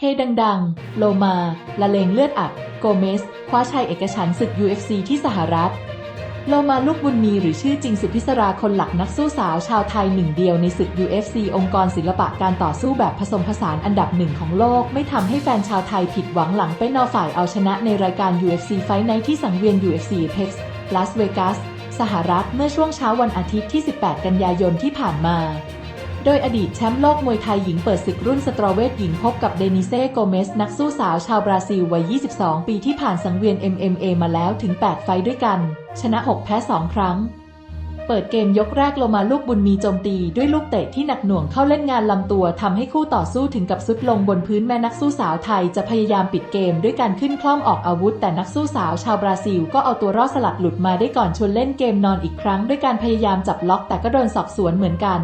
เฮดังๆ โลมา ละเลงเลือดอัดโกเมส คว้าชัยเอกฉันศึก UFC ที่สหรัฐ โลมาลูกบุญมีหรือชื่อจริงสุพิศราคนหลักนักสู้สาวชาวไทยหนึ่งเดียวในศึก UFC องค์กรศิลปะการต่อสู้แบบผสมผสานอันดับหนึ่งของโลก ไม่ทำให้แฟนชาวไทยผิดหวังหลังเป็นนอฝ่ายเอาชนะในรายการ UFC Fight Night ที่สังเวียน UFC Apex ลาสเวกัสสหรัฐเมื่อช่วงเช้าวันอาทิตย์ที่ 18 กันยายนที่ผ่านมา โดยอดีตแชมป์โลกมวยไทยหญิงเปิดศึกรุ่นสตรอเวทหญิงพบกับเดนิเซ่โกเมสนักสู้สาวชาวบราซิลวัย 22 ปีที่ผ่านสังเวียน MMA มาแล้วถึง 8 ไฟด้วยกัน ชนะ 6 แพ้ 2 ครั้ง เปิดเกมยกแรกโลมาลูกบุญมีโจมตีด้วยลูกเตะที่หนักหน่วงเข้าเล่นงานลำตัวทำให้คู่ต่อสู้ถึงกับซุดลงบนพื้นแม่นักสู้สาวไทยจะพยายามปิดเกมด้วยการขึ้นคล่อมออกอาวุธ แต่นักสู้สาวชาวบราซิลก็เอาตัวรอดสลัดหลุดมาได้ก่อนชวนเล่นเกมนอนอีกครั้ง ด้วยการพยายามจับล็อกแต่ก็โดนสอบสวนเหมือนกัน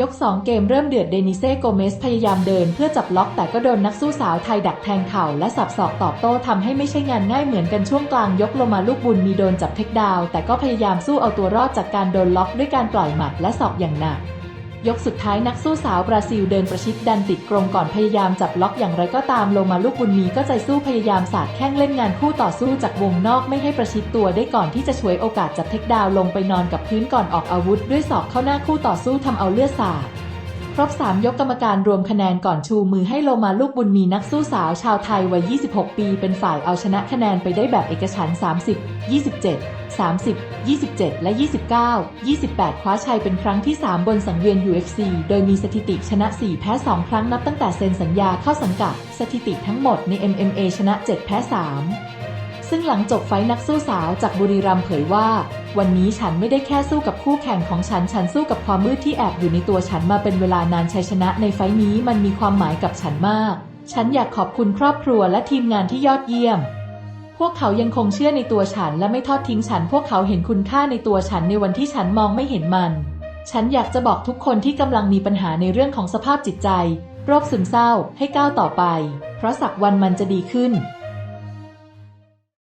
ยก 2 เกมเริ่มเดือดเดนิเซ่โกเมสพยายามเดินเพื่อจับล็อกแต่ก็โดนนักสู้สาวไทยดักแทงเข่าและสับศอกตอบโต้ทำให้ไม่ใช่งานง่ายเหมือนกันช่วงกลางยกลงมาลูกบุญมีโดนจับเทคดาวแต่ก็พยายามสู้เอาตัวรอดจากการโดนล็อกด้วยการปล่อยหมัดและศอกอย่างหนัก ยกสุดท้ายนักสู้สาวบราซิลเดินประชิดดันติดกรงก่อนพยายามจับล็อกอย่างไรก็ตามลงมาลูกบุญมีก็ใจสู้พยายามสาดแข้งเล่นงานคู่ต่อสู้จากวงนอกไม่ให้ประชิดตัวได้ก่อนที่จะช่วยโอกาสจับเทคดาวลงไปนอนกับพื้นก่อนออกอาวุธด้วยศอกเข้าหน้าคู่ต่อสู้ทำเอาเลือดสาด ครบ 3 ยกกรรมการรวมคะแนนก่อนชูมือให้โลมาลูกบุญมีนักสู้สาวชาวไทยวัย 26 ปีเป็นฝ่ายเอาชนะคะแนนไปได้แบบเอกฉันท์30 27 30 27 และ 29 28 คว้าชัยเป็นครั้งที่ 3 บนสังเวียน UFC โดยมีสถิติชนะ 4 แพ้ 2 ครั้งนับตั้งแต่เซ็นสัญญาเข้าสังกัด สถิติทั้งหมดใน MMA ชนะ 7 แพ้ 3 ซึ่งหลังจบไฟท์นักสู้สาวจากบุรีรัมย์เผยว่า วันนี้ฉันไม่ได้แค่สู้กับคู่แข่งของฉัน ฉันสู้กับความมืดที่แอบอยู่ในตัวฉันมาเป็นเวลานานชัยชนะในไฟท์นี้มันมีความหมายกับฉันมาก ฉันอยากขอบคุณครอบครัวและทีมงานที่ยอดเยี่ยม พวกเขายังคงเชื่อในตัวฉันและไม่ทอดทิ้งฉัน พวกเขาเห็นคุณค่าในตัวฉันในวันที่ฉันมองไม่เห็นมัน ฉันอยากจะบอกทุกคนที่กำลังมีปัญหาในเรื่องของสภาพจิตใจ โรคซึมเศร้าให้ก้าวต่อไป เพราะสักวันมันจะดีขึ้น